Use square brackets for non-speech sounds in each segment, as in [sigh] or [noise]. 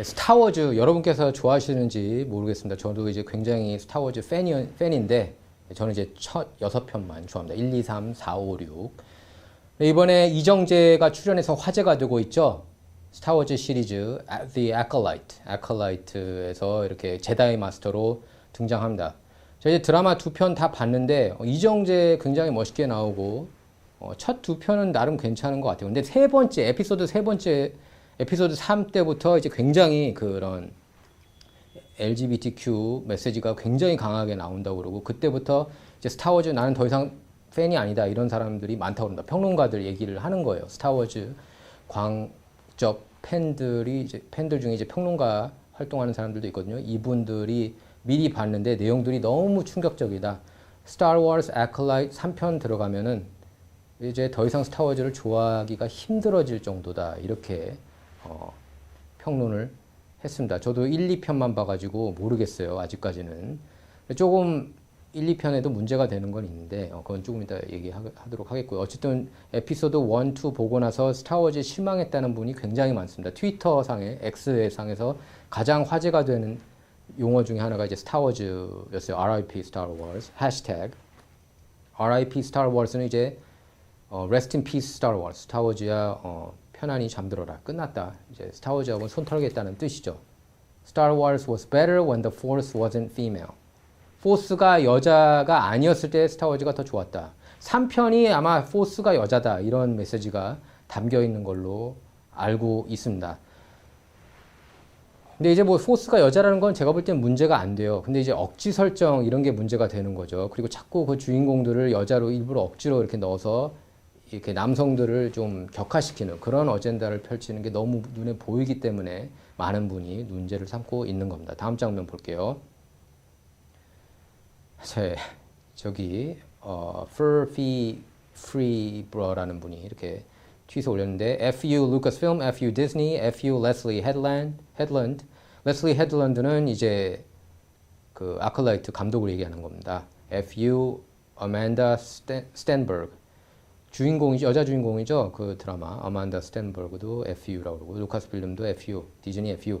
네, 스타워즈 여러분께서 좋아하시는지 모르겠습니다. 저도 이제 굉장히 스타워즈 팬이, 팬인데 저는 이제 첫 여섯 편만 좋아합니다. 1, 2, 3, 4, 5, 6. 네, 이번에 이정재가 출연해서 화제가 되고 있죠. 스타워즈 시리즈 The Acolyte, Acolyte에서 이렇게 제다이 마스터로 등장합니다. 제가 이제 드라마 두 편 다 봤는데 어, 이정재 굉장히 멋있게 나오고 어, 첫 두 편은 나름 괜찮은 것 같아요. 근데 세 번째 에피소드 세 번째 에피소드 3 때부터 이제 굉장히 그런 LGBTQ 메시지가 굉장히 강하게 나온다고 그러고 그때부터 이제 스타워즈 나는 더 이상 팬이 아니다 이런 사람들이 많다고 그럽니다. 평론가들 얘기를 하는 거예요. 스타워즈 광적 팬들이 이제 팬들 중에 이제 평론가 활동하는 사람들도 있거든요. 이분들이 미리 봤는데 내용들이 너무 충격적이다. 스타워즈 애클라이트 3편 들어가면은 이제 더 이상 스타워즈를 좋아하기가 힘들어질 정도다. 이렇게 어, 평론을 했습니다. 저도 1, 2편만 봐가지고 모르겠어요. 아직까지는. 조금 1, 2편에도 문제가 되는 건 있는데, 어, 그건 조금 이따 얘기하도록 하겠고요. 어쨌든 에피소드 1, 2 보고 나서 스타워즈에 실망했다는 분이 굉장히 많습니다. 트위터 상에, X 상에서 가장 화제가 되는 용어 중에 하나가 이제 스타워즈였어요. RIP Star Wars. 해시태그. RIP Star Wars는 이제 어, Rest in Peace Star Wars. 스타워즈야 어, 편안히 잠들어라. 끝났다. 이제 스타워즈하고 손 털겠다는 뜻이죠. Star Wars was better when the Force wasn't female. 포스가 여자가 아니었을 때 스타워즈가 더 좋았다. 3편이 아마 포스가 여자다. 이런 메시지가 담겨 있는 걸로 알고 있습니다. 근데 이제 뭐 포스가 여자라는 건 제가 볼 땐 문제가 안 돼요. 근데 이제 억지 설정 이런 게 문제가 되는 거죠. 그리고 자꾸 그 주인공들을 여자로 일부러 억지로 이렇게 넣어서 이렇게 남성들을 좀 격화시키는 그런 어젠다를 펼치는 게 너무 눈에 보이기 때문에 많은 분이 문제를 삼고 있는 겁니다. 다음 장면 볼게요. 제 저기 어, Furphy Free Bro라는 분이 이렇게 트윗에 올렸는데 FU Lucasfilm, FU Disney, FU Leslie Headland, Headland. Leslie Headland는 이제 그 아클라이트 감독을 얘기하는 겁니다. FU Amanda Stenberg 주인공이죠 여자 주인공이죠 그 드라마 아만다 스탠버그도 FU라고 그러고 루카스 필름도 FU 디즈니 FU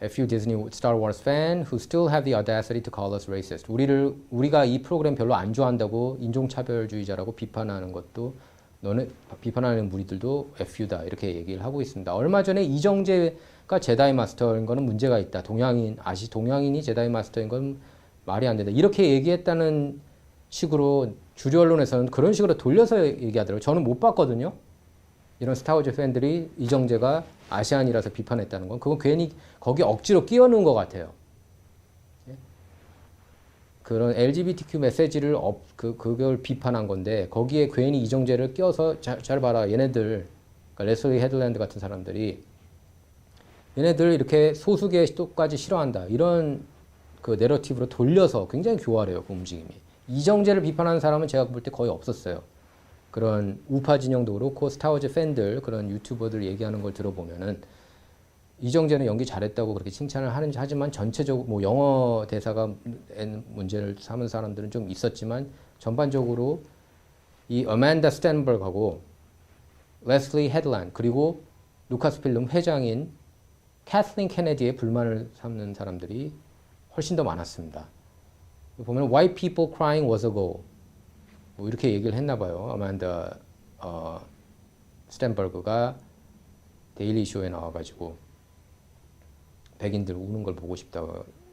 FU 디즈니 Star Wars fan who still have the audacity to call us racist. 우리를 우리가 이 프로그램 별로 안 좋아한다고 인종차별주의자라고 비판하는 것도 너는 비판하는 무리들도 FU다 이렇게 얘기를 하고 있습니다. 얼마 전에 이정재가 제다이 마스터인 거는 문제가 있다. 동양인 아시 동양인이 제다이 마스터인 건 말이 안 된다. 이렇게 얘기했다는 식으로 주류 언론에서는 그런 식으로 돌려서 얘기하더라고요. 저는 못 봤거든요. 이런 스타워즈 팬들이 이정재가 아시안이라서 비판했다는 건 그건 괜히 거기 억지로 끼워 넣은 것 같아요. 예? 그런 LGBTQ 메시지를 업, 그, 그걸 비판한 건데 거기에 괜히 이정재를 껴서 자, 잘 봐라 얘네들 그러니까 레슬리 헤들랜드 같은 사람들이 얘네들 이렇게 소수계까지 싫어한다 이런 그 내러티브로 돌려서 굉장히 교활해요 그 움직임이 이정재를 비판하는 사람은 제가 볼 때 거의 없었어요. 그런 우파 진영도 그렇고 스타워즈 팬들 그런 유튜버들 얘기하는 걸 들어보면은 이정재는 연기 잘했다고 그렇게 칭찬을 하는지 하지만 전체적으로 뭐 영어 대사가 문제를 삼은 사람들은 좀 있었지만 전반적으로 이 어만다 스탠버그하고 레슬리 헤드란 그리고 루카스 필름 회장인 캐슬린 케네디의 불만을 삼는 사람들이 훨씬 더 많았습니다. 보면 White people crying was a goal. 뭐 이렇게 얘기를 했나 봐요. 아만다 어, 스탠버그가 데일리 쇼에 나와가지고 백인들 우는 걸 보고 싶다.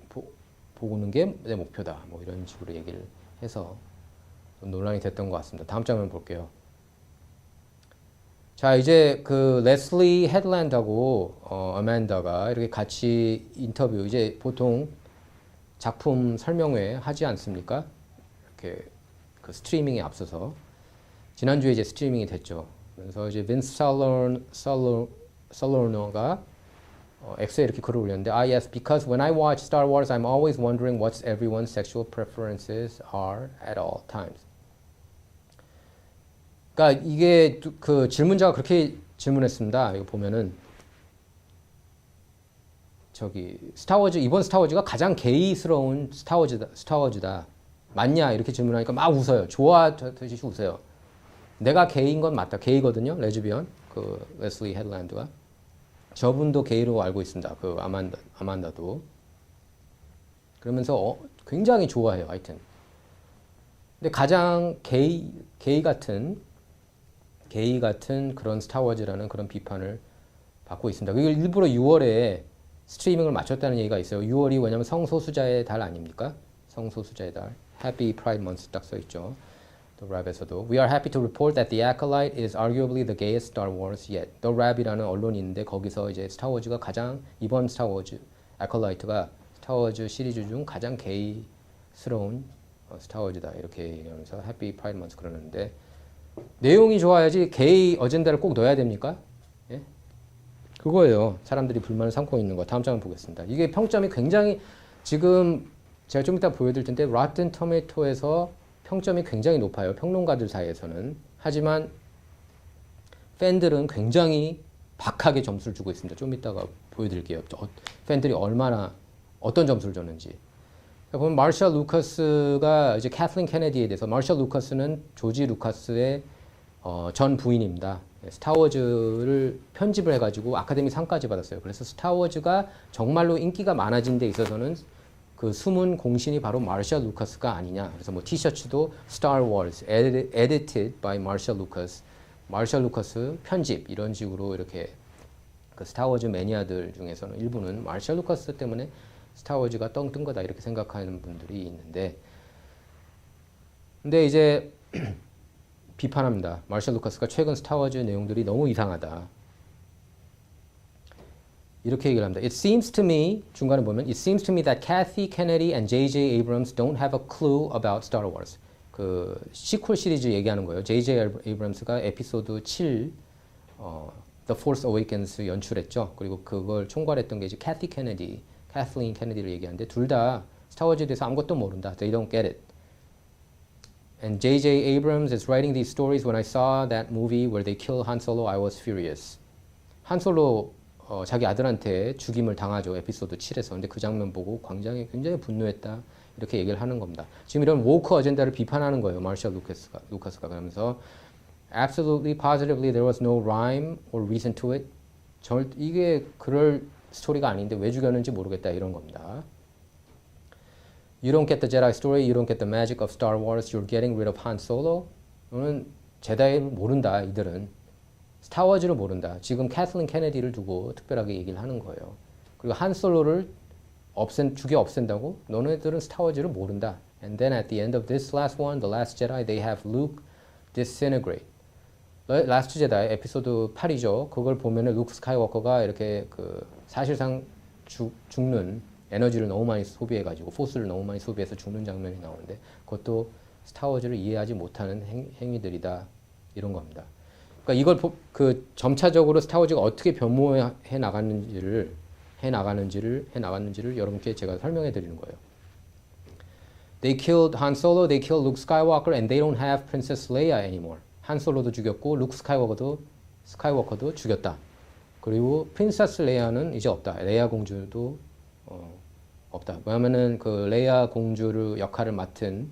보, 보는 게 내 목표다. 뭐 이런 식으로 얘기를 해서 논란이 됐던 것 같습니다. 다음 장면 볼게요. 자 이제 그 레슬리 헤드랜드하고 어, 어맨다가 이렇게 같이 인터뷰 이제 보통 작품 설명회 하지 않습니까? 이렇게 그 스트리밍에 앞서서 지난주에 이제 스트리밍이 됐죠. 그래서 이제 빈스 살로 살로 살로노가 어, X에 이렇게 글을 올렸는데 Ah yes, because when I watch Star Wars, I'm always wondering what everyone's sexual preferences are at all times. 그러니까 이게 그 질문자가 그렇게 질문했습니다. 이거 보면은 저기 스타워즈 이번 스타워즈가 가장 게이스러운 스타워즈다 스타워즈다 맞냐 이렇게 질문하니까 막 웃어요 좋아하듯이 웃어요 내가 게이인 건 맞다 게이거든요 레즈비언 그 레슬리 헤드랜드가 저분도 게이로 알고 있습니다. 그 아만다 아만다도 그러면서 어, 굉장히 좋아해요. 하여튼. 근데 가장 게이 게이 같은 게이 같은 그런 스타워즈라는 그런 비판을 받고 있습니다. 그게 일부러 6월에 스트리밍을 마쳤다는 얘기가 있어요. 6월이 왜냐면 성소수자의 달 아닙니까? 성소수자의 달. Happy Pride Month 딱 써 있죠. The Rab에서도 We are happy to report that The Acolyte is arguably the gayest Star Wars yet. The Rab이라는 언론이 있는데 거기서 이제 스타워즈가 가장 이번 스타워즈 Acolyte가 스타워즈 시리즈 중 가장 게이스러운 어, 스타워즈다 이렇게 얘기하면서 Happy Pride Month 그러는데 내용이 좋아야지 게이 어젠다를 꼭 넣어야 됩니까? 예? 그거예요. 사람들이 불만을 삼고 있는 거. 다음 장을 보겠습니다. 이게 평점이 굉장히 지금 제가 좀 이따 보여드릴 텐데 Rotten Tomatoes에서 평점이 굉장히 높아요. 평론가들 사이에서는. 하지만 팬들은 굉장히 박하게 점수를 주고 있습니다. 좀 이따가 보여드릴게요. 어, 팬들이 얼마나 어떤 점수를 줬는지. 보면 마셜 루카스가 이제 캐슬린 케네디에 대해서 마셜 루카스는 조지 루카스의 어, 전 부인입니다. 스타워즈를 편집을 해가지고 아카데미 상까지 받았어요. 그래서 스타워즈가 정말로 인기가 많아진 데 있어서는 그 숨은 공신이 바로 마셜 루카스가 아니냐. 그래서 뭐 티셔츠도 Star Wars edited by 마셜 루카스 편집 이런 식으로 이렇게 그 스타워즈 매니아들 중에서는 일부는 마셜 루카스 때문에 스타워즈가 떵 뜬 거다 이렇게 생각하는 분들이 있는데 근데 이제 비판합니다. 마셜 루카스가 최근 스타워즈 내용들이 너무 이상하다. 이렇게 얘기를 합니다. It seems to me 중간에 보면 It seems to me that Kathy Kennedy and J.J. Abrams don't have a clue about Star Wars. 그 시퀄 시리즈 얘기하는 거예요. J.J. Abrams가 에피소드 7 어, The Force Awakens 연출했죠. 그리고 그걸 총괄했던 게 이제 Kathy Kennedy, Kathleen Kennedy를 얘기하는데 둘 다 스타워즈에 대해서 아무것도 모른다. They don't get it. And J.J. Abrams is writing these stories. When I saw that movie where they kill Han Solo, I was furious. 한 솔로 어, 자기 아들한테 죽임을 당하죠. 에피소드 7에서. 근데 그 장면 보고 굉장히 굉장히 분노했다. 이렇게 얘기를 하는 겁니다. 지금 이런 워크 어젠다를 비판하는 거예요. 마셜 루카스가 루카스가 그러면서 absolutely positively there was no rhyme or reason to it. 절, 이게 그럴 스토리가 아닌데 왜 죽였는지 모르겠다 이런 겁니다. You don't get the Jedi story, you don't get the magic of Star Wars, you're getting rid of Han Solo. 너는 제다이를 모른다, 이들은. 스타워즈를 모른다. 지금 캐슬린 케네디를 두고 특별하게 얘기를 하는 거예요. 그리고 한 솔로를 없앤, 죽여 없앤다고? 너네들은 스타워즈를 모른다. And then at the end of this last one, The Last Jedi, they have Luke disintegrate. 라스트 제다이 에피소드 8이죠. 그걸 보면은 루크 스카이워커가 이렇게 그 사실상 죽, 죽는 에너지를 너무 많이 소비해가지고 포스를 너무 많이 소비해서 죽는 장면이 나오는데 그것도 스타워즈를 이해하지 못하는 행, 행위들이다 이런 겁니다. 그러니까 이걸 보, 그 점차적으로 스타워즈가 어떻게 변모해 나갔는지를 해 나가는지를 해 나갔는지를 여러분께 제가 설명해 드리는 거예요. They killed Han Solo, they killed Luke Skywalker, and they don't have Princess Leia anymore. 한 솔로도 죽였고 루크 스카이워커도 스카이워커도 죽였다. 그리고 프린세스 레이아는 이제 없다. 레이아 공주도 어, 없다. 왜냐면은 그 레이아 공주를 역할을 맡은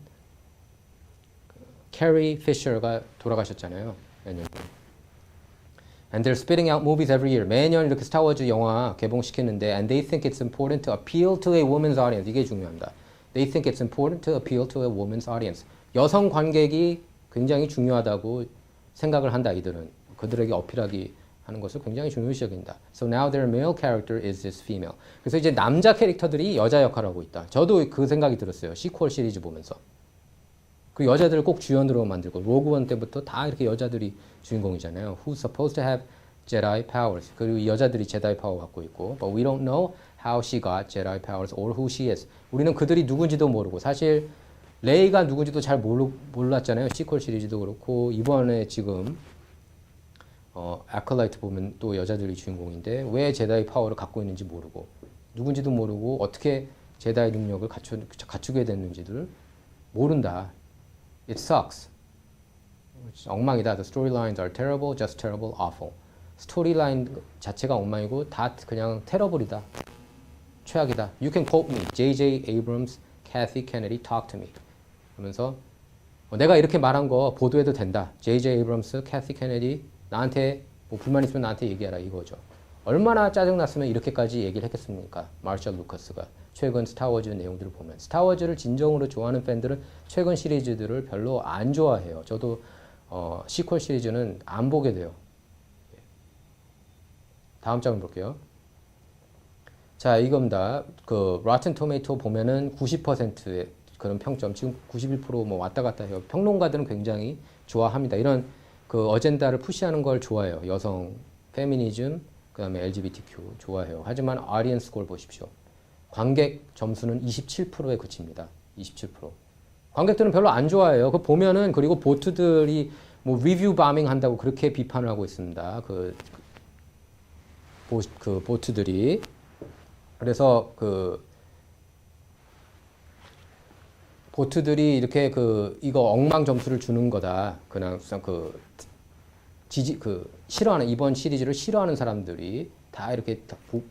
그 캐리 피셔가 돌아가셨잖아요. 매년. And they're spitting out movies every year. 매년 이렇게 스타워즈 영화 개봉시키는데 and they think it's important to appeal to a woman's audience. 이게 중요합니다. They think it's important to appeal to a woman's audience. 여성 관객이 굉장히 중요하다고 생각을 한다 이들은 그들에게 어필하기 하는 것을 굉장히 중요시 여긴다. So now their male character is this female. 그래서 이제 남자 캐릭터들이 여자 역할을 하고 있다. 저도 그 생각이 들었어요. 시퀄 시리즈 보면서. 그 여자들을 꼭 주연으로 만들고 로그원 때부터 다 이렇게 여자들이 주인공이잖아요. Who's supposed to have Jedi powers. 그리고 이 여자들이 제다이 파워 갖고 있고 But we don't know how she got Jedi powers or who she is. 우리는 그들이 누군지도 모르고 사실 레이가 누군지도 잘 모르, 몰랐잖아요. 시퀄 시리즈도 그렇고 이번에 지금 어, 아클라이트 보면 또 여자들이 주인공인데 왜 제다이 파워를 갖고 있는지 모르고 누군지도 모르고 어떻게 제다이 능력을 갖추, 갖추게 됐는지를 모른다. It sucks. 엉망이다. The storylines are terrible, just terrible, awful. 스토리라인 자체가 엉망이고 다 그냥 테러블이다. 최악이다. You can quote me. J.J. Abrams, Kathy Kennedy, talk to me. 어, 내가 이렇게 말한 거 보도해도 된다. J.J. Abrams, Kathy Kennedy 나한테 뭐 불만 있으면 나한테 얘기하라 이거죠. 얼마나 짜증났으면 이렇게까지 얘기를 했겠습니까? 마셜 루커스가 최근 스타워즈 내용들을 보면 스타워즈를 진정으로 좋아하는 팬들은 최근 시리즈들을 별로 안 좋아해요. 저도 어, 시퀄 시리즈는 안 보게 돼요. 다음 장을 볼게요. 자, 이겁니다. 그 로튼 토메이토 보면은 90%의 그런 평점, 지금 91%뭐 왔다 갔다 해요. 평론가들은 굉장히 좋아합니다. 이런 그 어젠다를 푸시하는 걸 좋아해요. 여성, 페미니즘, 그다음에 LGBTQ 좋아해요. 하지만 아리언스 걸 보십시오. 관객 점수는 27%에 그칩니다. 27%. 관객들은 별로 안 좋아해요. 그 보면은 그리고 보트들이 뭐 리뷰 바밍 한다고 그렇게 비판을 하고 있습니다. 그, 보, 그 보트들이 그래서 그 보트들이 이렇게 그 이거 엉망 점수를 주는 거다. 그냥 그 지지 그 싫어하는 이번 시리즈를 싫어하는 사람들이 다 이렇게 다 보,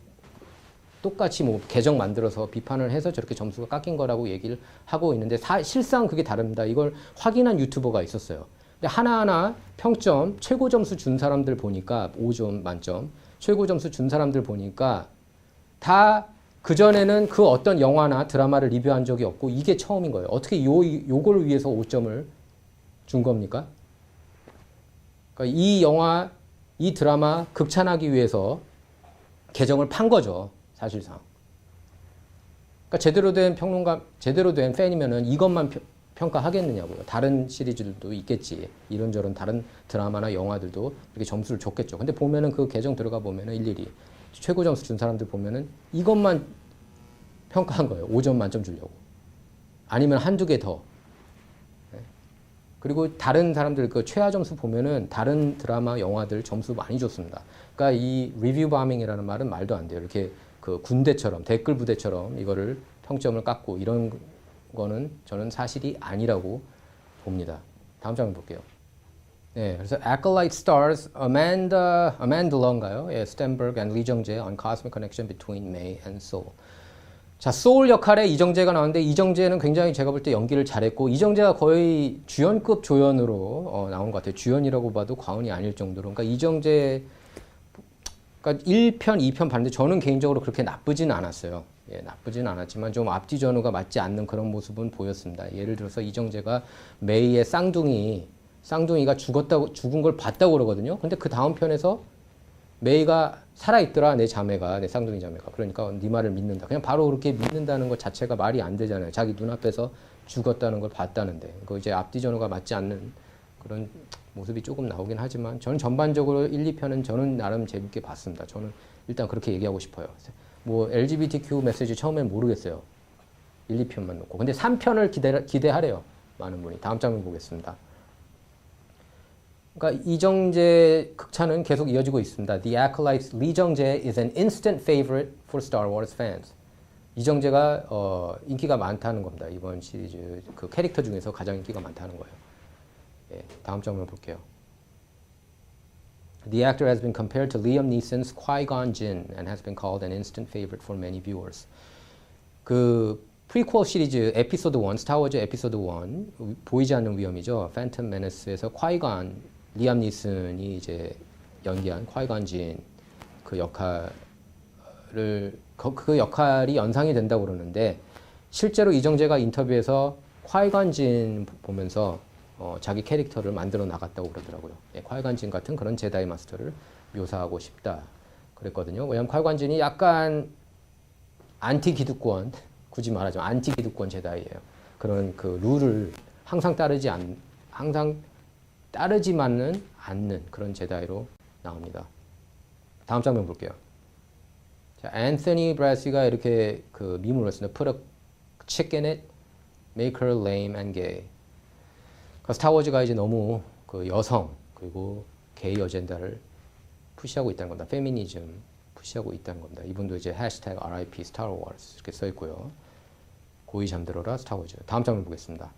똑같이 뭐 계정 만들어서 비판을 해서 저렇게 점수가 깎인 거라고 얘기를 하고 있는데 사, 실상 그게 다릅니다. 이걸 확인한 유튜버가 있었어요. 근데 하나하나 평점 최고 점수 준 사람들 보니까 5점 만점 최고 점수 준 사람들 보니까 다 그전에는 그 어떤 영화나 드라마를 리뷰한 적이 없고 이게 처음인 거예요. 어떻게 요, 요걸 위해서 5점을 준 겁니까? 그러니까 이 영화, 이 드라마 극찬하기 위해서 계정을 판 거죠. 사실상. 그러니까 제대로 된 평론가, 제대로 된 팬이면은 이것만 평- 평가하겠느냐고요. 다른 시리즈들도 있겠지. 이런저런 다른 드라마나 영화들도 이렇게 점수를 줬겠죠. 근데 보면은 그 계정 들어가 보면은 일일이 최고 점수 준 사람들 보면은 이것만 평가한 거예요. 5점 만점 주려고. 아니면 한두 개 더. 네. 그리고 다른 사람들 그 최하 점수 보면은 다른 드라마, 영화들 점수 많이 줬습니다. 그러니까 이 리뷰 바밍이라는 말은 말도 안 돼요. 이렇게 그 군대처럼 댓글 부대처럼 이거를 평점을 깎고 이런 거는 저는 사실이 아니라고 봅니다. 다음 장면 볼게요. 네, 그래서 acolyte stars Amanda Amanda Long가요? 예, Stenberg and 리정재 on Cosmic Connection Between May and Soul. 자, 소울 역할에 이정재가 나왔는데 이정재는 굉장히 제가 볼 때 연기를 잘했고 이정재가 거의 주연급 조연으로 어, 나온 것 같아요. 주연이라고 봐도 과언이 아닐 정도로. 그러니까 이정재 그러니까 1편, 2편 봤는데 저는 개인적으로 그렇게 나쁘진 않았어요. 예, 나쁘진 않았지만 좀 앞뒤 전후가 맞지 않는 그런 모습은 보였습니다. 예를 들어서 이정재가 메이의 쌍둥이, 쌍둥이가 죽었다고, 죽은 걸 봤다고 그러거든요. 근데 그 다음 편에서 메이가 살아있더라, 내 자매가, 내 쌍둥이 자매가. 그러니까 네 말을 믿는다. 그냥 바로 그렇게 믿는다는 것 자체가 말이 안 되잖아요. 자기 눈앞에서 죽었다는 걸 봤다는데. 그 이제 앞뒤 전후가 맞지 않는 그런 모습이 조금 나오긴 하지만 저는 전반적으로 1, 2편은 저는 나름 재밌게 봤습니다. 저는 일단 그렇게 얘기하고 싶어요. 뭐 LGBTQ 메시지 처음엔 모르겠어요. 1, 2편만 놓고. 근데 3편을 기대, 기대하래요. 많은 분이. 다음 장면 보겠습니다. 그러니까 이정재 극찬은 계속 이어지고 있습니다. The Acolytes 리정재 is an instant favorite for Star Wars fans. 이정재가 어, 인기가 많다는 겁니다. 이번 시리즈 그 캐릭터 중에서 가장 인기가 많다는 거예요. 예, 다음 장면 볼게요. The actor has been compared to Liam Neeson's Qui-Gon Jinn and has been called an instant favorite for many viewers. 그 프리퀄 시리즈 에피소드 1, 스타워즈 에피소드 1 보이지 않는 위험이죠. 팬텀 메네스에서 콰이건 리암 니슨이 이제 연기한 콰이건 진그 역할을 그, 그 역할이 연상이 된다고 그러는데 실제로 이정재가 인터뷰에서 콰이건 진 보면서 어, 자기 캐릭터를 만들어 나갔다고 그러더라고요. 예, 콰이건 진 같은 그런 제다이 마스터를 묘사하고 싶다 그랬거든요. 왜냐하면 콰이건 진이 약간 안티 기득권 굳이 말하자면 안티 기득권 제다이예요. 그런 그 룰을 항상 따르지 않 항상 따르지만은 않는 그런 제다이로 나옵니다. 다음 장면 볼게요. 자, 앤서니 브라시가 이렇게 그 밈을 했습니다. Put chicken it, make her lame and gay. 그 스타워즈가 이제 너무 그 여성 그리고 게이 어젠다를 푸시하고 있다는 겁니다. 페미니즘 푸시하고 있다는 겁니다. 이분도 이제 해시태그 RIP Wars 이렇게 써 있고요. 고이 잠들어라 스타워즈. 다음 장면 보겠습니다.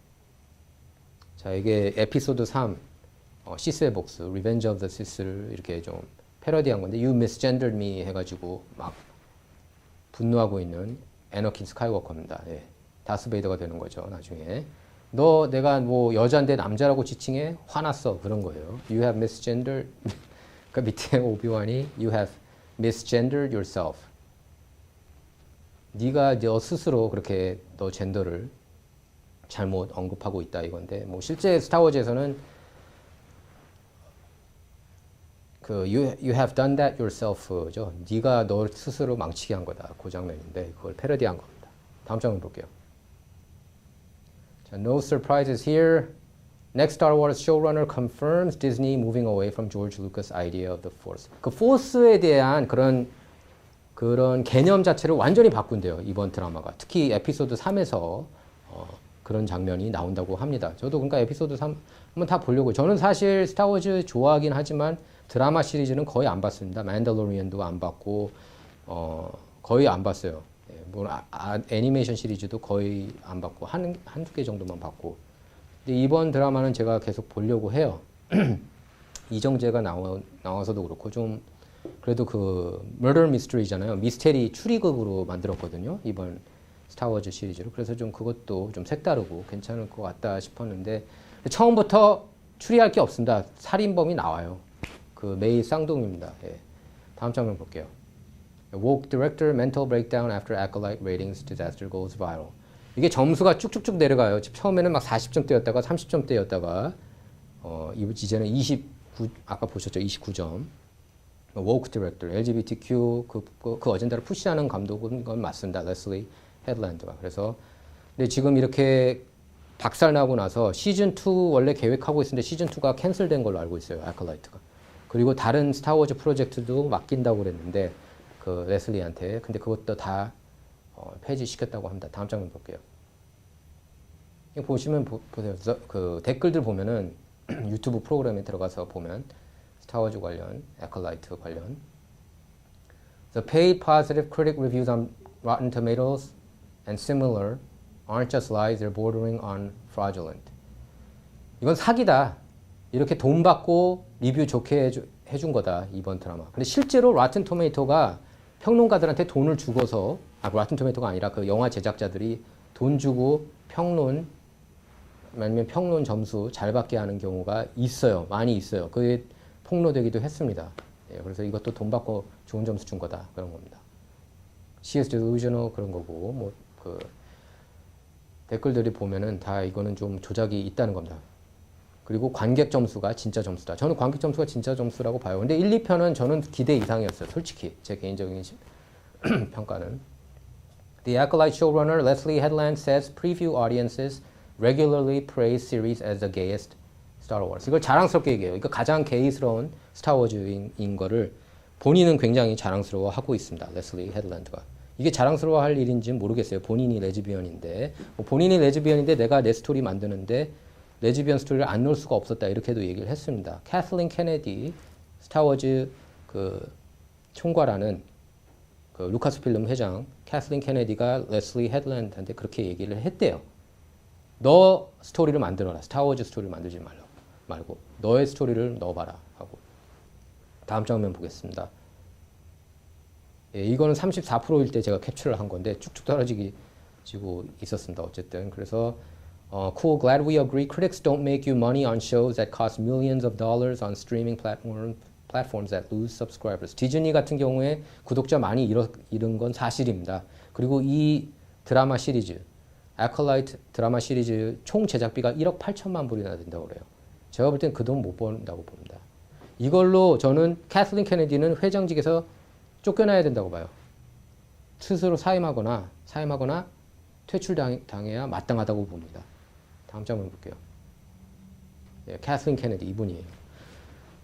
자 이게 에피소드 3 어, 시스의 복수, Revenge of the Sith를 이렇게 좀 패러디한 건데 You misgendered me 해가지고 막 분노하고 있는 에너킨 스카이워커입니다. 예. 다스베이더가 되는 거죠 나중에. 너 내가 뭐 여자인데 남자라고 지칭해 화났어 그런 거예요. You have misgendered. [laughs] 그 밑에 오비완이 You have misgendered yourself. 네가 너 스스로 그렇게 너 젠더를 잘못 언급하고 있다 이건데 뭐 실제 스타워즈에서는 그 you, you have done that yourself죠. 네가 너 스스로 망치게 한 거다. 그 장면인데 그걸 패러디한 겁니다. 다음 장면 볼게요. 자, no surprises here. Next Star Wars showrunner confirms Disney moving away from George Lucas' idea of the Force. 그 포스에 대한 그런 그런 개념 자체를 완전히 바꾼대요 이번 드라마가. 특히 에피소드 3에서 어, 그런 장면이 나온다고 합니다. 저도 그러니까 에피소드 3 한번 다 보려고. 저는 사실 스타워즈 좋아하긴 하지만 드라마 시리즈는 거의 안 봤습니다. 만달로리안도 안 봤고 어, 거의 안 봤어요. 예, 뭐 아, 아, 애니메이션 시리즈도 거의 안 봤고 한 한두 개 정도만 봤고. 근데 이번 드라마는 제가 계속 보려고 해요. [clears throat] 이정재가 나와, 나와서도 그렇고 좀 그래도 그 murder mystery잖아요. 미스테리 추리극으로 만들었거든요. 이번 스타워즈 시리즈로. 그래서 좀 그것도 좀 색다르고 괜찮을 것 같다 싶었는데 처음부터 추리할 게 없습니다. 살인범이 나와요. 그 메이 쌍둥이입니다. 예. 다음 장면 볼게요. Woke director mental breakdown after acolyte ratings disaster goes viral. 이게 점수가 쭉쭉쭉 내려가요. 처음에는 막 40점대였다가 30점대였다가 어, 이제는 29 아까 보셨죠? 29점. woke director, LGBTQ 그, 그, 그 어젠다를 푸시하는 감독은 건 맞습니다. 레슬리 헤드랜드가. 그래서 근데 지금 이렇게 박살 나고 나서 시즌 2 원래 계획하고 있었는데 시즌 2가 캔슬된 걸로 알고 있어요. 아클라이트가. 그리고 다른 스타워즈 프로젝트도 맡긴다고 그랬는데 그 레슬리한테 근데 그것도 다 어, 폐지시켰다고 합니다. 다음 장면 볼게요. 보시면 보, 보세요. 저, 그 댓글들 보면은 [clears throat] 유튜브 프로그램에 들어가서 보면 스타워즈 관련, 에컬라이트 관련. The paid positive critic reviews on Rotten Tomatoes and similar aren't just lies, they're bordering on fraudulent. 이건 사기다. 이렇게 돈 받고 리뷰 좋게 해준 거다 이번 드라마. 근데 실제로 라튼 토메이토가 평론가들한테 돈을 주고서 아 라튼 토메이토가 아니라 그 영화 제작자들이 돈 주고 평론 아니면 평론 점수 잘 받게 하는 경우가 있어요. 많이 있어요. 그게 폭로되기도 했습니다. 예, 그래서 이것도 돈 받고 좋은 점수 준 거다 그런 겁니다. Is delusional 그런 거고 뭐 그 댓글들이 보면은 다 이거는 좀 조작이 있다는 겁니다. 그리고 관객 점수가 진짜 점수다. 저는 관객 점수가 진짜 점수라고 봐요. 근데 1, 2편은 저는 기대 이상이었어요. 솔직히 제 개인적인 [clears throat] 평가는. The Acolyte showrunner Leslie Headland says preview audiences regularly praise series as the gayest Star Wars. 이걸 자랑스럽게 얘기해요. 이거 가장 게이스러운 스타워즈인 인 거를 본인은 굉장히 자랑스러워 하고 있습니다. 레슬리 헤드랜드가. 이게 자랑스러워 할 일인지는 모르겠어요. 본인이 레즈비언인데. 뭐 본인이 레즈비언인데 내가 내 스토리 만드는데 레즈비언 스토리를 안 넣을 수가 없었다. 이렇게도 얘기를 했습니다. 캐슬린 케네디, 스타워즈 그 총괄하는 그 루카스 필름 회장 캐슬린 케네디가 레슬리 헤드랜드한테 그렇게 얘기를 했대요. 너 스토리를 만들어라. 스타워즈 스토리를 만들지 말라고. 말고 너의 스토리를 넣어봐라 하고 다음 장면 보겠습니다. 예, 이거는 34%일 때 제가 캡처를 한 건데 쭉쭉 떨어지기 지고 있었습니다. 어쨌든 그래서 어, cool, glad we agree. Critics don't make you money on shows that cost millions of dollars on streaming platform, platforms that lose subscribers. 디즈니 같은 경우에 구독자 많이 잃어, 잃은 건 사실입니다. 그리고 이 드라마 시리즈, 아컬라이트 드라마 시리즈 총 제작비가 1억 8천만 불이나 된다고 그래요. 제가 볼 땐 그 돈 못 번다고 봅니다. 이걸로 저는 캐슬린 케네디는 회장직에서 쫓겨나야 된다고 봐요. 스스로 사임하거나 사임하거나 퇴출당해야 마땅하다고 봅니다. 다음 장면 볼게요. 예, 캐슬린 케네디 이분이에요.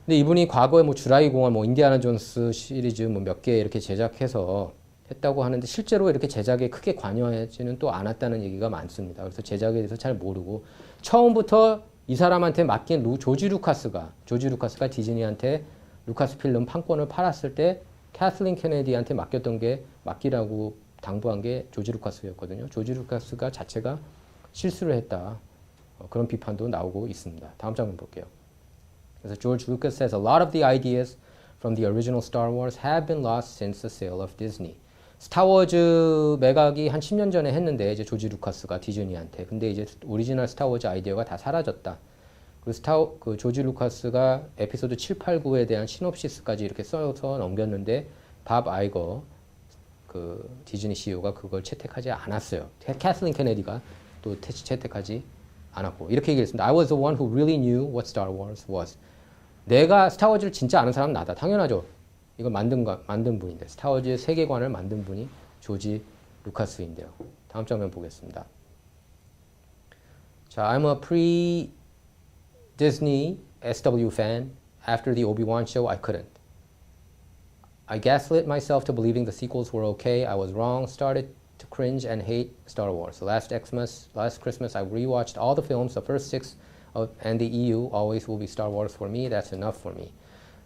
근데 이분이 과거에 뭐 주라이 공원, 뭐 인디아나 존스 시리즈 뭐 몇 개 이렇게 제작해서 했다고 하는데 실제로 이렇게 제작에 크게 관여하지는 또 않았다는 얘기가 많습니다. 그래서 제작에 대해서 잘 모르고 처음부터 이 사람한테 맡긴 루, 조지 루카스가 조지 루카스가 디즈니한테 루카스 필름 판권을 팔았을 때 캐슬린 케네디한테 맡겼던 게 맡기라고 당부한 게 조지 루카스였거든요. 조지 루카스가 자체가 실수를 했다. 어, 그런 비판도 나오고 있습니다. 다음 장면 볼게요. 그래서 George Lucas says a lot of the ideas from the original Star Wars have been lost since the sale of Disney. 스타워즈 매각이 한 10년 전에 했는데 이제 조지 루카스가 디즈니한테 근데 이제 오리지널 스타워즈 아이디어가 다 사라졌다. 그 스타 그 조지 루카스가 에피소드 7, 8, 9에 대한 시놉시스까지 이렇게 써서 넘겼는데 밥 아이거 그 디즈니 CEO가 그걸 채택하지 않았어요. 캐- 캐슬린 케네디가 또 태- 채택하지 않았고 이렇게 얘기했습니다. I was the one who really knew what Star Wars was. 내가 스타워즈를 진짜 아는 사람은 나다. 당연하죠. 이걸 만든 거, 만든 분인데 스타워즈의 세계관을 만든 분이 조지 루카스인데요. 다음 장면 보겠습니다. 자, I'm a pre Disney SW fan. After the Obi-Wan show, I couldn't. I gaslit myself to believing the sequels were okay. I was wrong. Started to cringe and hate Star Wars. Last Xmas, last Christmas, I rewatched all the films. The first six of, and the EU always will be Star Wars for me. That's enough for me.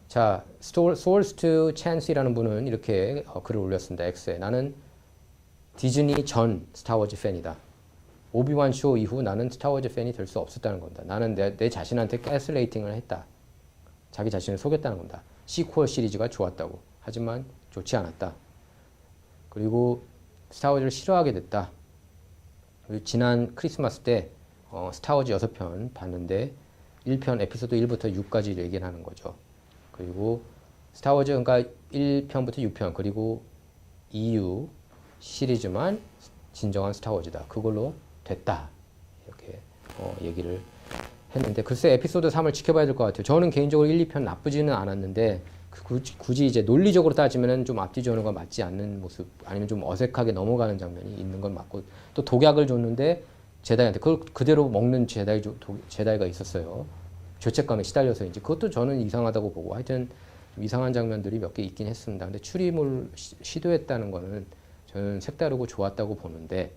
자, Source to Chancy라는 분은 이렇게 어, 글을 올렸습니다. X에 나는 디즈니 전 스타워즈 팬이다. 오비완 쇼 이후 나는 스타워즈 팬이 될 수 없었다는 겁니다. 나는 내, 내 자신한테 가스레이팅을 했다. 자기 자신을 속였다는 겁니다. 시퀄 시리즈가 좋았다고. 하지만 좋지 않았다. 그리고 스타워즈를 싫어하게 됐다. 지난 크리스마스 때 어, 스타워즈 6편 봤는데 1편 에피소드 1부터 6까지 얘기를 하는 거죠. 그리고 스타워즈 그러니까 1편부터 6편 그리고 EU 시리즈만 진정한 스타워즈다. 그걸로 됐다. 이렇게 어, 얘기를 했는데 글쎄 에피소드 3을 지켜봐야 될 것 같아요. 저는 개인적으로 1, 2편 나쁘지는 않았는데 그 굳이, 굳이 이제 논리적으로 따지면은 좀 앞뒤 전후가 맞지 않는 모습 아니면 좀 어색하게 넘어가는 장면이 있는 건 맞고 또 독약을 줬는데 제다이한테 그걸 그대로 먹는 제다이 제다이가 있었어요. 죄책감에 시달려서인지 그것도 저는 이상하다고 보고 하여튼 좀 이상한 장면들이 몇 개 있긴 했습니다. 근데 추리물 시- 시도했다는 거는 저는 색다르고 좋았다고 보는데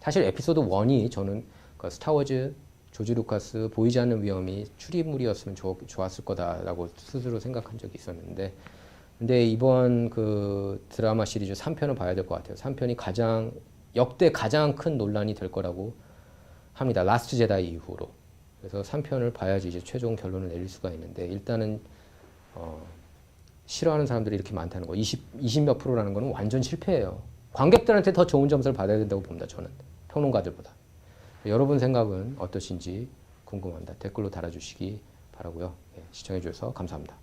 사실 에피소드 1이 저는 그 스타워즈 조지 루카스 보이지 않는 위험이 추리물이었으면 좋, 좋았을 거다라고 스스로 생각한 적이 있었는데 근데 이번 그 드라마 시리즈 3편을 봐야 될 것 같아요. 3편이 가장 역대 가장 큰 논란이 될 거라고 합니다. 라스트 제다이 이후로. 그래서 3편을 봐야지 이제 최종 결론을 내릴 수가 있는데 일단은 어, 싫어하는 사람들이 이렇게 많다는 거. 20, 20몇 프로라는 거는 완전 실패예요. 관객들한테 더 좋은 점수를 받아야 된다고 봅니다. 저는 평론가들보다. 여러분 생각은 어떠신지 궁금합니다. 댓글로 달아주시기 바라고요. 예, 시청해주셔서 감사합니다.